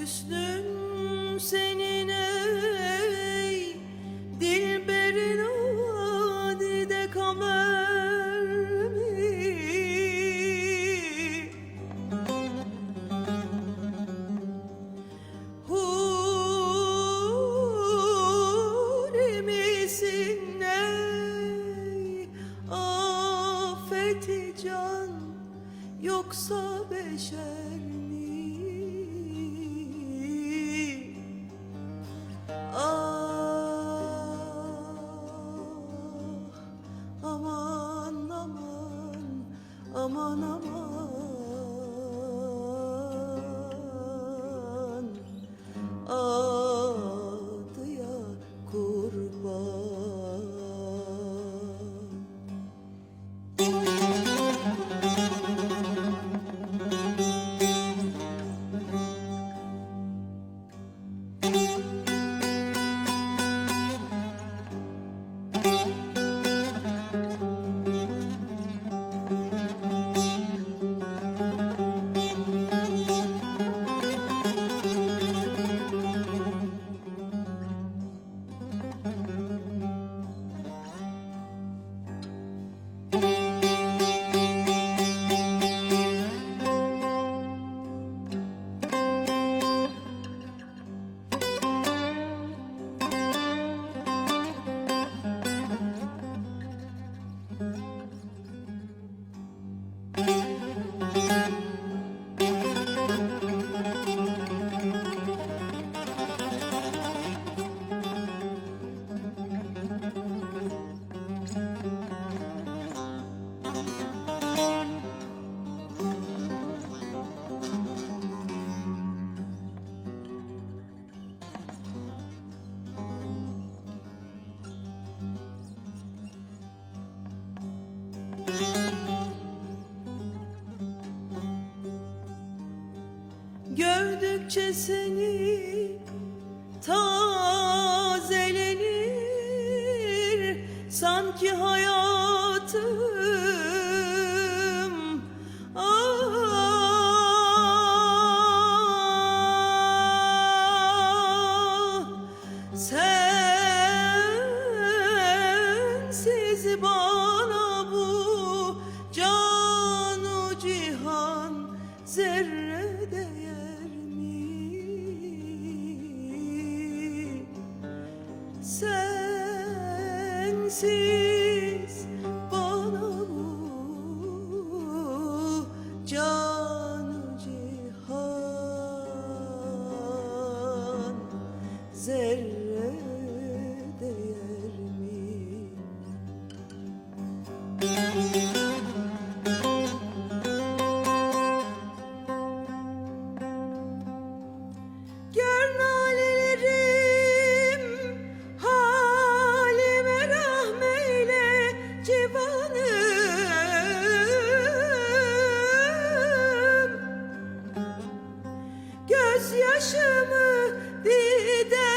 Hüsnün senin ey Dilberin adide kamer mi? Huri misin ey Afeti can Yoksa beşer mi? Aman aman Gördükçe seni tazelenir sanki hayatım ah sensiz bana Sensiz bana bu canu cihan. Zerre Gözyaşımı didemden